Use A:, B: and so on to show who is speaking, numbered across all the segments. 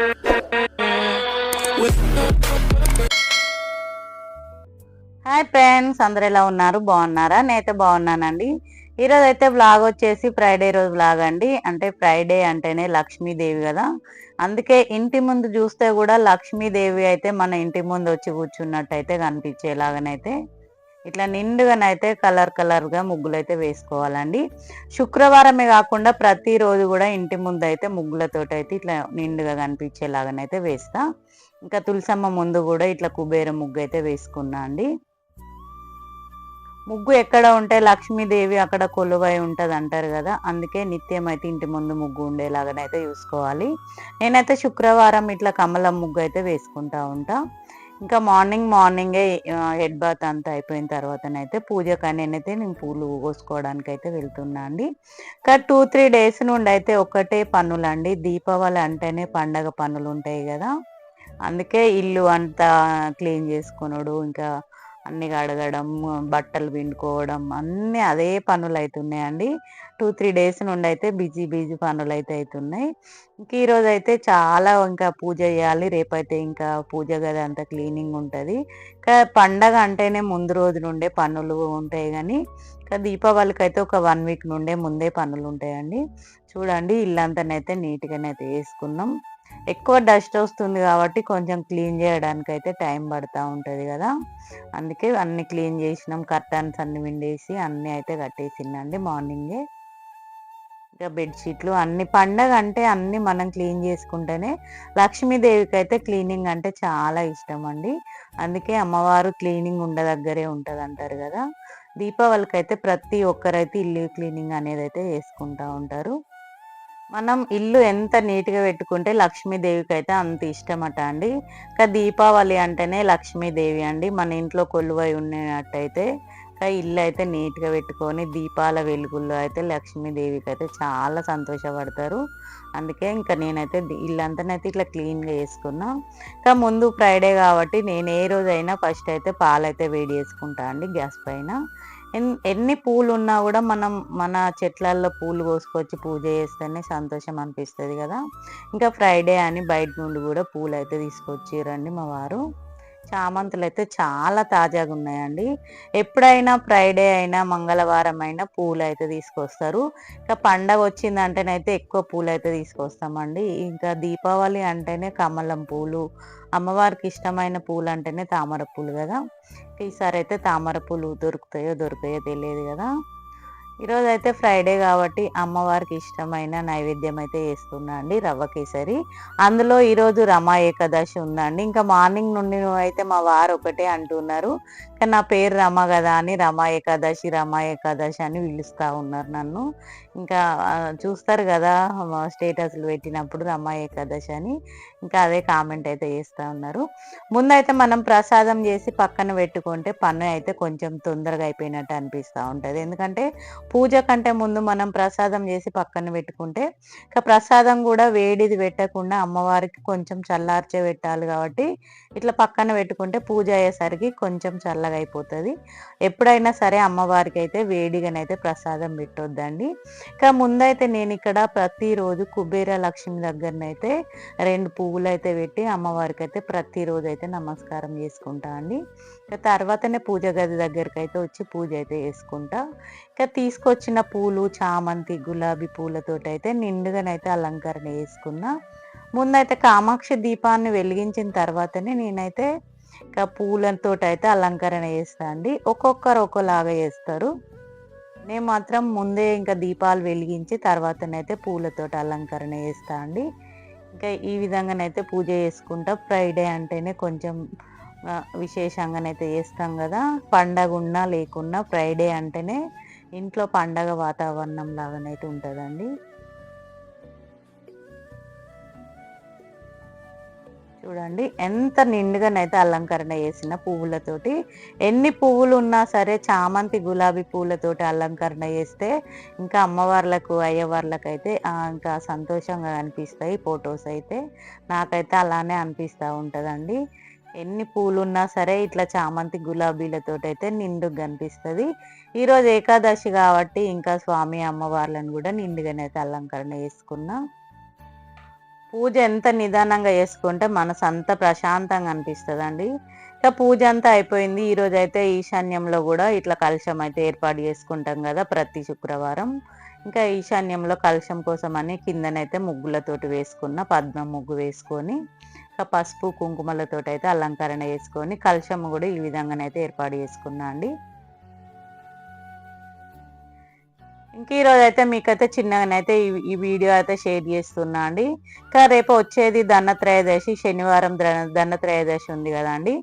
A: Hi friends అందరు ఎలా ఉన్నారు? బాగున్నారా? నేనైతే బాగున్నానండి. ఈరోజు అయితే బ్లాగ్ వచ్చేసి ఫ్రైడే రోజు బ్లాగ్ అండి. అంటే ఫ్రైడే అంటేనే లక్ష్మీదేవి కదా. అందుకే ఇంటి ముందు చూస్తే కూడా లక్ష్మీదేవి అయితే మన ఇంటి ముందు వచ్చి కూర్చున్నట్టు అయితే కనిపించేలాగానైతే ఇట్లా నిండుగానైతే కలర్ కలర్గా ముగ్గులు అయితే వేసుకోవాలండి. శుక్రవారమే కాకుండా ప్రతిరోజు కూడా ఇంటి ముందు అయితే ముగ్గులతోటి అయితే ఇట్లా నిండుగా కనిపించేలాగానైతే వేస్తా. ఇంకా తులసమ్మ ముందు కూడా ఇట్లా కుబేర ముగ్గు అయితే వేసుకున్నా అండి. ముగ్గు ఎక్కడ ఉంటే లక్ష్మీదేవి అక్కడ కొలువై ఉంటుంది అంటారు కదా అందుకే నిత్యం అయితే ఇంటి ముందు ముగ్గు ఉండేలాగానైతే చూసుకోవాలి నేనైతే శుక్రవారం ఇట్లా కమలం ముగ్గు అయితే వేసుకుంటా ఉంటా. ఇంకా మార్నింగ్ మార్నింగే హెడ్ బాత్ అంతా అయిపోయిన తర్వాతనైతే పూజకి నేనైతే నేను పూలు కోసుకోవడానికి అయితే వెళ్తున్నా అండి. ఇంకా టూ త్రీ డేస్ నుండి అయితే ఒకటే పనులండి. దీపావళి అంటేనే పండగ పనులు ఉంటాయి కదా. అందుకే ఇల్లు అంతా క్లీన్ చేసుకున్నాడు ఇంకా అన్ని కడగడం బట్టలు పిండుకోవడం అన్నీ అదే పనులు అవుతున్నాయండి టూ త్రీ డేస్ నుండి అయితే బిజీ బిజీ పనులు అయితే అవుతున్నాయి ఇంక ఈరోజు అయితే చాలా ఇంకా పూజ చేయాలి. రేపైతే ఇంకా పూజ గది అంతా క్లీనింగ్ ఉంటుంది. ఇంకా పండగ అంటేనే ముందు రోజు నుండే పనులు ఉంటాయి కానీ ఇంకా దీపావళికి అయితే ఒక వన్ వీక్ నుండే ముందే పనులు ఉంటాయండి. చూడండి ఇల్లంతానైతే నీట్గానైతే వేసుకున్నాం. ఎక్కువ డస్ట్ వస్తుంది కాబట్టి కొంచెం క్లీన్ చేయడానికి అయితే టైం పడుతూ ఉంటుంది కదా. అందుకే అన్ని క్లీన్ చేసినాం. కర్టన్స్ అన్ని విండేసి అన్నీ అయితే కట్టేసిందండి మార్నింగే. ఇంకా బెడ్షీట్లు అన్ని పండగ అంటే అన్ని మనం క్లీన్ చేసుకుంటేనే లక్ష్మీదేవికి అయితే క్లీనింగ్ అంటే చాలా ఇష్టం అండి. అందుకే అమ్మవారు క్లీనింగ్ ఉండ దగ్గరే ఉంటుంది అంటారు కదా. దీపావళికి అయితే ప్రతి ఒక్కరైతే ఇల్లు క్లీనింగ్ అనేది అయితే చేసుకుంటూ ఉంటారు. మనం ఇల్లు ఎంత నీట్గా పెట్టుకుంటే లక్ష్మీదేవికి అయితే అంత ఇష్టమట అండి. ఇంకా దీపావళి అంటేనే లక్ష్మీదేవి అండి. మన ఇంట్లో కొలువై ఉన్నట్టయితే ఇంకా ఇల్లు అయితే నీట్గా పెట్టుకొని దీపాల వెలుగుల్లో అయితే లక్ష్మీదేవికి అయితే చాలా సంతోషపడతారు. అందుకే ఇంకా నేనైతే ఇల్లంతానైతే ఇట్లా క్లీన్గా చేసుకున్నా. ఇంకా ముందు ఫ్రైడే కాబట్టి నేను ఏ రోజైనా ఫస్ట్ అయితే పాలైతే వేడి చేసుకుంటా అండి గ్యాస్ పైన. ఎన్ని పూలు ఉన్నా కూడా మనం మన చెట్లల్లో పూలు కోసుకొచ్చి పూజ చేస్తేనే సంతోషం అనిపిస్తుంది కదా. ఇంకా ఫ్రైడే అని బయట నుండి కూడా పూలు అయితే తీసుకొచ్చిరండి మా వారు. చామంతులు అయితే చాలా తాజాగా ఉన్నాయండి. ఎప్పుడైనా ఫ్రైడే అయినా మంగళవారం అయినా పూలు అయితే తీసుకొస్తారు. ఇంకా పండగ వచ్చిందంటేనైతే ఎక్కువ పూలు అయితే తీసుకొస్తామండి. ఇంకా దీపావళి అంటేనే కమలం పూలు అమ్మవారికి ఇష్టమైన పూలు అంటేనే తామర పూలు కదా. ఈసారి అయితే తామర పూలు దొరుకుతాయో దొరుకుతాయో తెలియదు కదా. ఈరోజు అయితే ఫ్రైడే కాబట్టి అమ్మవారికి ఇష్టమైన నైవేద్యం అయితే చేస్తున్నా అండి రవ్వ కేసరి. అందులో ఈరోజు రమా ఏకాదశి ఉందండి. ఇంకా మార్నింగ్ నుండి అయితే మా వారు ఒకటే అంటున్నారు. నా పేరు రమ కదా అని రమా ఏకాదశి రమ ఏకాదశి అని పిలుస్తూ ఉన్నారు నన్ను. ఇంకా చూస్తారు కదా స్టేటస్లు పెట్టినప్పుడు రమా ఏకాదశి అని. ఇంకా అదే కామెంట్ అయితే చేస్తూ ఉన్నారు. ముందైతే మనం ప్రసాదం చేసి పక్కన పెట్టుకుంటే పన్ను అయితే కొంచెం తొందరగా అయిపోయినట్టు అనిపిస్తూ ఉంటుంది. ఎందుకంటే పూజ కంటే ముందు మనం ప్రసాదం చేసి పక్కన పెట్టుకుంటే ఇంకా ప్రసాదం కూడా వేడిది పెట్టకుండా అమ్మవారికి కొంచెం చల్లార్చే పెట్టాలి కాబట్టి ఇట్లా పక్కన పెట్టుకుంటే పూజ అయ్యేసరికి కొంచెం చల్ల అయిపోతుంది ఎప్పుడైనా సరే అమ్మవారికి అయితే వేడిగానైతే ప్రసాదం పెట్టొద్దండి. ఇంకా ముందైతే నేను ఇక్కడ ప్రతిరోజు కుబేర లక్ష్మి దగ్గరనైతే రెండు పువ్వులు అయితే పెట్టి అమ్మవారికి అయితే ప్రతిరోజు అయితే నమస్కారం చేసుకుంటా అండి. ఇంకా తర్వాతనే పూజ గది దగ్గరికి అయితే వచ్చి పూజ అయితే చేసుకుంటా. ఇంకా తీసుకొచ్చిన పూలు చామంతి గులాబీ పూలతోటి అయితే నిండుగానైతే అలంకరణ చేసుకున్నా. ముందైతే కామాక్షి దీపాన్ని వెలిగించిన తర్వాతనే నేనైతే ఇంకా పూలతో అయితే అలంకరణ చేస్తా అండి. ఒక్కొక్కరు ఒక్కోలాగా చేస్తారు. నేను మాత్రం ముందే ఇంకా దీపాలు వెలిగించి తర్వాతనైతే పూలతో అలంకరణ చేస్తా అండి. ఇంకా ఈ విధంగానైతే పూజ చేసుకుంటా. ఫ్రైడే అంటేనే కొంచెం విశేషంగానైతే చేస్తాం కదా. పండగ ఉన్నా లేకున్నా ఫ్రైడే అంటేనే ఇంట్లో పండగ వాతావరణం లాగానైతే ఉంటుందండి. చూడండి ఎంత నిండుగానైతే అలంకరణ చేసిన పువ్వులతోటి ఎన్ని పువ్వులు ఉన్నా సరే చామంతి గులాబీ పువ్వులతోటి అలంకరణ చేస్తే ఇంకా అమ్మవార్లకు అయ్యవార్లకు అయితే ఇంకా సంతోషంగా అనిపిస్తాయి ఫొటోస్ అయితే. నాకైతే అలానే అనిపిస్తూ ఉంటుందండి. ఎన్ని పూలు ఉన్నా సరే ఇట్లా చామంతి గులాబీలతో అయితే నిండుగా కనిపిస్తుంది ఈరోజు ఏకాదశి కాబట్టి ఇంకా స్వామి అమ్మవార్లను కూడా నిండుగానైతే అలంకరణ చేసుకున్నాం. పూజ ఎంత నిదానంగా చేసుకుంటే మనసు అంత ప్రశాంతంగా అనిపిస్తుందండి. ఇక పూజ అంతా అయిపోయింది. ఈరోజు అయితే ఈశాన్యంలో కూడా ఇట్లా కలశం అయితే ఏర్పాటు చేసుకుంటాం కదా ప్రతి శుక్రవారం. ఇంకా ఈశాన్యంలో కలశం కోసం అని కిందనైతే ముగ్గులతోటి వేసుకున్న పద్మ ముగ్గు వేసుకొని ఇంకా పసుపు కుంకుమలతోటి అయితే అలంకరణ చేసుకొని కలశం కూడా ఈ విధంగానైతే ఏర్పాటు చేసుకున్నా అండి. ఇంక ఈరోజు అయితే మీకైతే చిన్నగానైతే ఈ వీడియో అయితే షేర్ చేస్తున్నా అండి. ఇంకా రేపు వచ్చేది ధనత్రయోదశి శనివారం ధనత్రయోదశి ఉంది కదా అండి.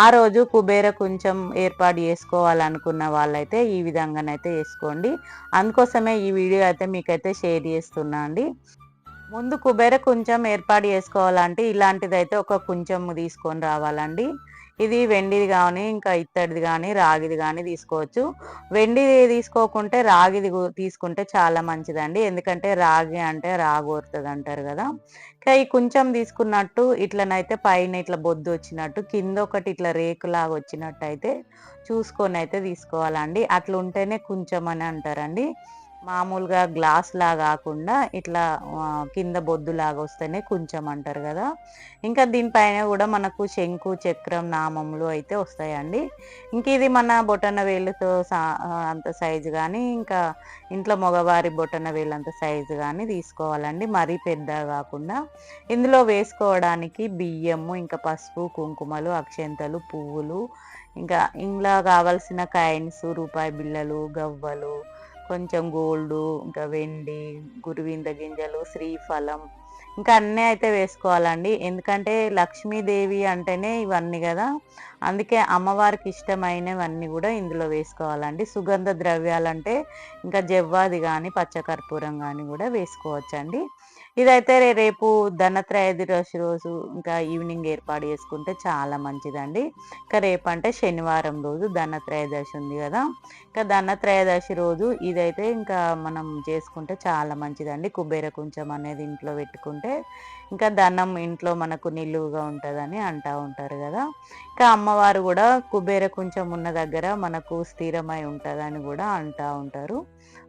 A: ఆ రోజు కుబేర కొంచెం ఏర్పాటు చేసుకోవాలనుకున్న వాళ్ళైతే ఈ విధంగానైతే చేసుకోండి. అందుకోసమే ఈ వీడియో అయితే మీకైతే షేర్ చేస్తున్నా అండి. ముందు కుబేర కొంచెం ఏర్పాటు చేసుకోవాలంటే ఇలాంటిదైతే ఒక కొంచెం తీసుకొని రావాలండి. ఇది వెండిది కానీ ఇంకా ఇత్తడిది కానీ రాగిది కానీ తీసుకోవచ్చు. వెండిది తీసుకోకుంటే రాగిది తీసుకుంటే చాలా మంచిదండి. ఎందుకంటే రాగి అంటే రాగోరుతుంది అంటారు కదా. ఇంకా ఈ కొంచెం తీసుకున్నట్టు ఇట్లనైతే పైన ఇట్లా బొద్దు వచ్చినట్టు కింద ఒకటి ఇట్లా రేకులాగా వచ్చినట్టు అయితే చూసుకొని అయితే తీసుకోవాలండి. అట్లా ఉంటేనే కొంచెం అని అంటారండి. మామూలుగా గ్లాస్ లాగా కాకుండా ఇట్లా కింద బొద్దు లాగా వస్తేనే కొంచెం అంటారు కదా. ఇంకా దీనిపైన కూడా మనకు శంకు చక్రం నామములు అయితే వస్తాయండి. ఇంక ఇది మన బొటన వేలుతో అంత సైజు కానీ ఇంకా ఇంట్లో మగవారి బొటన వేలు అంత సైజు కానీ తీసుకోవాలండి. మరీ పెద్ద కాకుండా ఇందులో వేసుకోవడానికి బియ్యము ఇంకా పసుపు కుంకుమలు అక్షంతలు పువ్వులు ఇంకా ఇంట్లో కావలసిన కాయిన్స్ రూపాయి బిళ్ళలు గవ్వలు కొంచెం గోల్డ్ ఇంకా వెండి గురువింద గింజలు శ్రీఫలం ఇంకా అన్నీ అయితే వేసుకోవాలండి. ఎందుకంటే లక్ష్మీదేవి అంటేనే ఇవన్నీ కదా. అందుకే అమ్మవారికి ఇష్టమైనవన్నీ కూడా ఇందులో వేసుకోవాలండి. సుగంధ ద్రవ్యాలంటే ఇంకా జవ్వాది కానీ పచ్చకర్పూరం కానీ కూడా వేసుకోవచ్చండి. ఇదైతే రేపు ధనత్రయోదశి రోజు ఇంకా ఈవినింగ్ ఏర్పాటు చేసుకుంటే చాలా మంచిదండి. ఇంకా రేపు అంటే శనివారం రోజు ధనత్రయోదశి ఉంది కదా. ఇంకా ధనత్రయోదశి రోజు ఇదైతే ఇంకా మనం చేసుకుంటే చాలా మంచిదండి. కుబేర కొంచెం అనేది ఇంట్లో పెట్టుకుంటే ఇంకా ధనం ఇంట్లో మనకు నిలువుగా ఉంటుందని అంటూ ఉంటారు కదా. ఇంకా అమ్మవారు కూడా కుబేర కొంచెం ఉన్న దగ్గర మనకు స్థిరమై ఉంటుందని కూడా అంటూ ఉంటారు.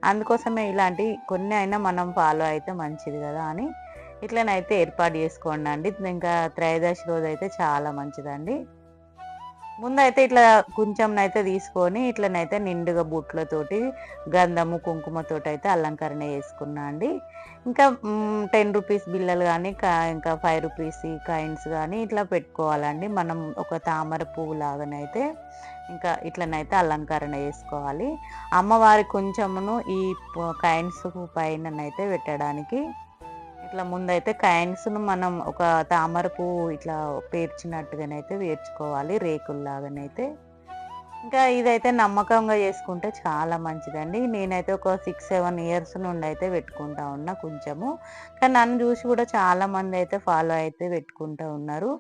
A: అందుకోసమే ఇలాంటి కొన్ని అయినా మనం ఫాలో అయితే మంచిది కదా అని ఇట్లనైతే ఏర్పాటు చేసుకోండి అండి. ఇంకా త్రయోదశి రోజు అయితే చాలా మంచిదండి. ముందైతే ఇట్లా కొంచెంనైతే తీసుకొని ఇట్లనైతే నిండుగా బుట్లతోటి గంధము కుంకుమతోటి అయితే అలంకరణ చేసుకున్నా అండి. ఇంకా టెన్ రూపీస్ బిల్లలు కానీ ఇంకా ఫైవ్ రూపీస్ కాయిన్స్ కానీ ఇట్లా పెట్టుకోవాలండి. మనం ఒక తామర పువ్వు లాగానైతే ఇంకా ఇట్లనైతే అలంకరణ చేసుకోవాలి. అమ్మవారి కొంచెమును ఈ కాయిన్స్ పైననైతే పెట్టడానికి ఇట్లా ముందైతే కాయిన్స్ను మనం ఒక తామర పువ్వు ఇట్లా పేర్చినట్టుగానైతే వేర్చుకోవాలి రేకుల్లాగానైతే. ఇంకా ఇదైతే నమ్మకంగా చేసుకుంటే చాలా మంచిదండి. నేనైతే ఒక సిక్స్ సెవెన్ ఇయర్స్ నుండి అయితే పెట్టుకుంటా ఉన్నా కొంచెము. కానీ నన్ను చూసి కూడా చాలా మంది అయితే ఫాలో అయితే పెట్టుకుంటూ ఉన్నారు.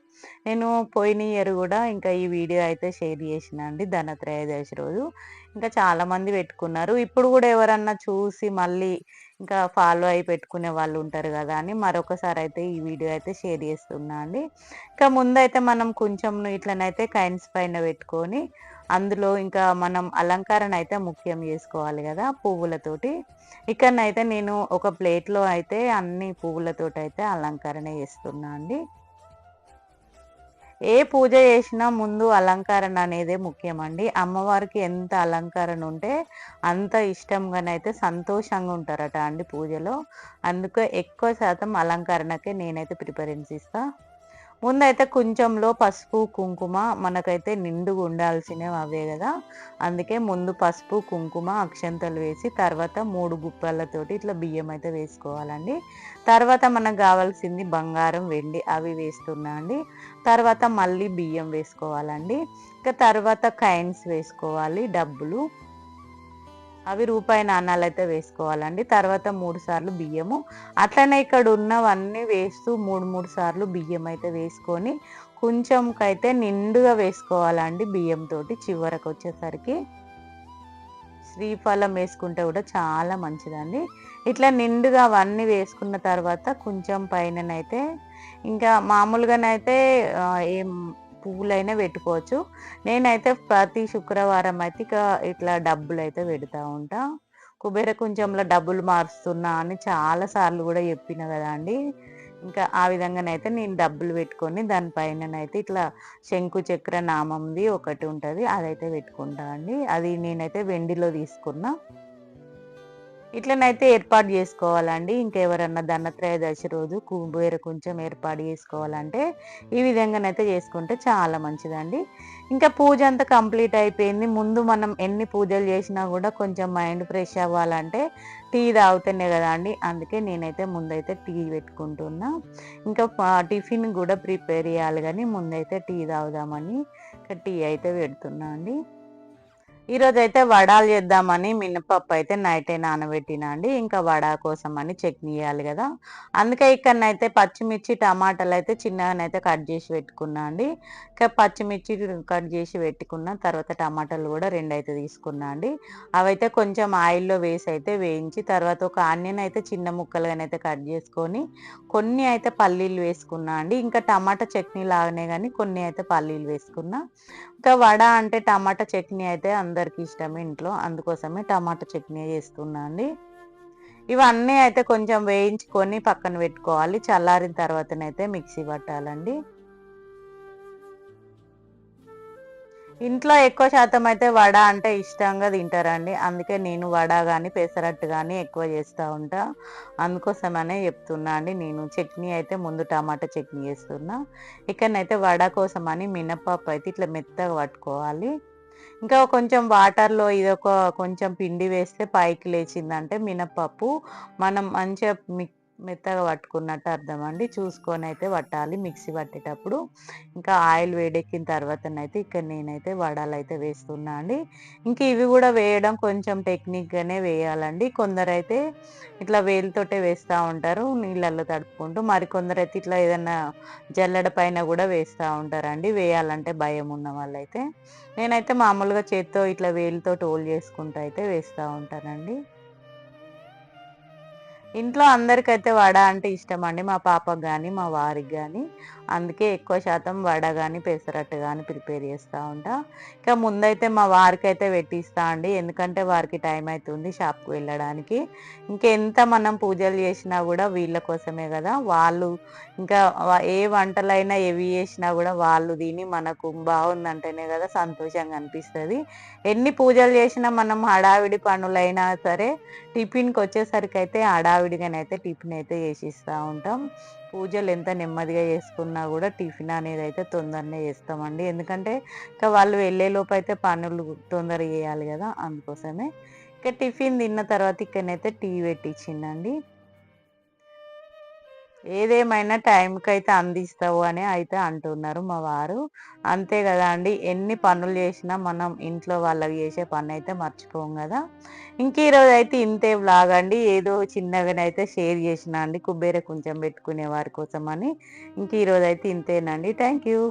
A: నేను పోయిన ఇయర్ కూడా ఇంకా ఈ వీడియో అయితే షేర్ చేసిన అండి ధనత్రయోదశి రోజు. ఇంకా చాలా మంది పెట్టుకున్నారు. ఇప్పుడు కూడా ఎవరన్నా చూసి మళ్ళీ ఇంకా ఫాలో అయి పెట్టుకునే వాళ్ళు ఉంటారు కదా అని మరొకసారి అయితే ఈ వీడియో అయితే షేర్ చేస్తున్నా అండి. ఇంకా ముందైతే మనం కొంచెం ఇట్లనైతే కైన్స్ పైన పెట్టుకొని అందులో ఇంకా మనం అలంకరణ అయితే ముఖ్యం చేసుకోవాలి కదా పువ్వులతోటి. ఇక్కడనైతే నేను ఒక ప్లేట్లో అయితే అన్ని పువ్వులతోటి అయితే అలంకరణ చేస్తున్నా అండి. ఏ పూజ చేసినా ముందు అలంకరణ అనేదే ముఖ్యమండి. అమ్మవారికి ఎంత అలంకరణ ఉంటే అంత ఇష్టంగానైతే సంతోషంగా ఉంటారట అండి పూజలో. అందుకే ఎక్కువ శాతం అలంకరణకే నేనైతే ప్రిఫరెన్స్ ఇస్తాను ముందైతే కొంచెంలో పసుపు కుంకుమ మనకైతే నిండుగా ఉండాల్సినవి అవే కదా. అందుకే ముందు పసుపు కుంకుమ అక్షంతలు వేసి తర్వాత మూడు గుప్పలతోటి ఇట్లా బియ్యం అయితే వేసుకోవాలండి. తర్వాత మనకు కావాల్సింది బంగారం వెండి అవి వేస్తున్నా అండి. తర్వాత మళ్ళీ బియ్యం వేసుకోవాలండి. ఇంకా తర్వాత కైన్స్ వేసుకోవాలి డబ్బులు. అవి రూపాయి నాణాలు అయితే వేసుకోవాలండి. తర్వాత మూడు సార్లు బియ్యము. అట్లనే ఇక్కడ ఉన్నవన్నీ వేస్తూ మూడు మూడు సార్లు బియ్యం అయితే వేసుకొని కొంచెంకైతే నిండుగా వేసుకోవాలండి బియ్యంతో చివరకు వచ్చేసరికి. శ్రీఫలం వేసుకుంటే కూడా చాలా మంచిదండి. ఇట్లా నిండుగా అవన్నీ వేసుకున్న తర్వాత కొంచెం పైననైతే ఇంకా మామూలుగానైతే ఏం పువ్వులైనా పెట్టుకోవచ్చు. నేనైతే ప్రతి శుక్రవారం అయితే ఇక ఇట్లా డబ్బులు అయితే పెడతా ఉంటా. కుబేర కొంచెంలో డబ్బులు మారుస్తున్నా అని చాలా సార్లు కూడా చెప్పిన కదా అండి. ఇంకా ఆ విధంగానైతే నేను డబ్బులు పెట్టుకొని దానిపైననైతే ఇట్లా శంకు చక్ర నామంది ఒకటి ఉంటుంది అదైతే పెట్టుకుంటా అండి. అది నేనైతే వెండిలో తీసుకున్నా. ఇట్లనైతే ఏర్పాటు చేసుకోవాలండి. ఇంకెవరన్నా ధనత్రయోదశి రోజు కుబేర కొంచెం ఏర్పాటు చేసుకోవాలంటే ఈ విధంగానైతే చేసుకుంటే చాలా మంచిదండి. ఇంకా పూజ అంతా కంప్లీట్ అయిపోయింది. ముందు మనం ఎన్ని పూజలు చేసినా కూడా కొంచెం మైండ్ ఫ్రెష్ అవ్వాలంటే టీ తాగుతేనే కదా అండి. అందుకే నేనైతే ముందైతే టీ పెట్టుకుంటున్నా. ఇంకా టిఫిన్ కూడా ప్రిపేర్ చేయాలి కానీ ముందైతే టీ తాగుదామని టీ అయితే పెడుతున్నా అండి. ఈరోజు అయితే వడాలు చేద్దామని మినపప్పు అయితే నైటే నానబెట్టినా అండి. ఇంకా వడ కోసం అని చట్నీ చేయాలి కదా. అందుకే ఇక్కడనైతే పచ్చిమిర్చి టమాటాలు అయితే చిన్నగానైతే కట్ చేసి పెట్టుకున్నా అండి. ఇంకా పచ్చిమిర్చి కట్ చేసి పెట్టుకున్న తర్వాత టమాటాలు కూడా రెండు అయితే తీసుకున్నా అండి. అవైతే కొంచెం ఆయిల్లో వేసి అయితే వేయించి తర్వాత ఒక ఆనియన్ అయితే చిన్న ముక్కలుగానైతే కట్ చేసుకొని కొన్ని అయితే పల్లీలు వేసుకున్నా అండి. ఇంకా టమాటా చట్నీ లాగానే కానీ కొన్ని అయితే పల్లీలు వేసుకున్నా. ఇంకా వడ అంటే టమాటా చట్నీ అయితే అందరికి ఇష్టం ఇంట్లో. అందుకోసమే టమాటా చట్నీ చేస్తున్నా అండి. ఇవన్నీ అయితే కొంచెం వేయించుకొని పక్కన పెట్టుకోవాలి. చల్లారిన తర్వాతనైతే మిక్సీ పట్టాలండి. ఇంట్లో ఎక్కువ శాతం అయితే వడ అంటే ఇష్టంగా తింటారండి. అందుకే నేను వడ కానీ పెసరట్టు కానీ ఎక్కువ చేస్తూ ఉంటా. అందుకోసమనే చెప్తున్నా అండి. నేను చట్నీ అయితే ముందు టమాటా చట్నీ చేస్తున్నా. ఇక్కడనైతే వడ కోసం అని మినపప్పు అయితే ఇట్లా మెత్తగా పట్టుకోవాలి. ఇంకా కొంచెం వాటర్లో ఇదొక కొంచెం పిండి వేస్తే పైకి లేచిందంటే మినపప్పు. మనం మంచిగా మిక్ మెత్తగా పట్టుకున్నట్టు అర్థం అండి చూసుకొని అయితే పట్టాలి. మిక్సీ పట్టేటప్పుడు ఇంకా ఆయిల్ వేడెక్కిన తర్వాతనైతే ఇక్కడ నేనైతే వడాలు అయితే వేస్తున్నా అండి. ఇంకా ఇవి కూడా వేయడం కొంచెం టెక్నిక్గానే వేయాలండి. కొందరైతే ఇట్లా వేలుతోటే వేస్తూ ఉంటారు. నీళ్ళల్లో తడుపుకుంటూ మరి కొందరైతే ఇట్లా ఏదన్నా జల్లెడ పైన కూడా వేస్తూ ఉంటారండి. వేయాలంటే భయం ఉన్న వాళ్ళైతే. నేనైతే మామూలుగా చేత్తో ఇట్లా వేలుతో టోల్ చేసుకుంటూ అయితే వేస్తూ ఉంటానండి. ఇంట్లో అందరికైతే వడ అంటే ఇష్టం అండి మా పాపకు కానీ మా వారికి కానీ అందుకే ఎక్కువ శాతం వడ కానీ పెసరట్టు కానీ ప్రిపేర్ చేస్తూ ఉంటా. ఇంకా ముందైతే మా వారికి అయితే పెట్టిస్తా అండి. ఎందుకంటే వారికి టైం అవుతుంది షాప్కి వెళ్ళడానికి. ఇంకెంత మనం పూజలు చేసినా కూడా వీళ్ళ కోసమే కదా. వాళ్ళు ఇంకా ఏ వంటలైనా ఏవి చేసినా కూడా వాళ్ళు తిని మనకు బాగుందంటేనే కదా సంతోషంగా అనిపిస్తుంది. ఎన్ని పూజలు చేసినా మనం హడావిడి పనులైనా సరే టిఫిన్కి వచ్చేసరికి అయితే హడావిడిగానైతే టిఫిన్ అయితే చేసిస్తూ ఉంటాం. పూజలు ఎంత నెమ్మదిగా చేసుకున్నా కూడా టిఫిన్ అనేది అయితే తొందరనే చేస్తామండి. ఎందుకంటే ఇంకా వాళ్ళు వెళ్ళేలోపు అయితే పనులు తొందరగా చేయాలి కదా అందుకోసమే. ఇంకా టిఫిన్ తిన్న తర్వాత ఇక్కడనైతే టీ పెట్టించిందండి. ఏదేమైనా టైంకి అయితే అందిస్తావు అని అయితే అంటున్నారు మా వారు. అంతే కదా అండి. ఎన్ని పనులు చేసినా మనం ఇంట్లో వాళ్ళకి చేసే పని అయితే మర్చిపోం కదా. ఇంక ఈరోజు అయితే ఇంతే బ్లాగ్ అండి. ఏదో చిన్నగానైతే షేర్ చేసిన అండి. కుబేర కొంచెం పెట్టుకునే వారి కోసం అని ఇంక ఈరోజు అయితే ఇంతేనండి. Thank you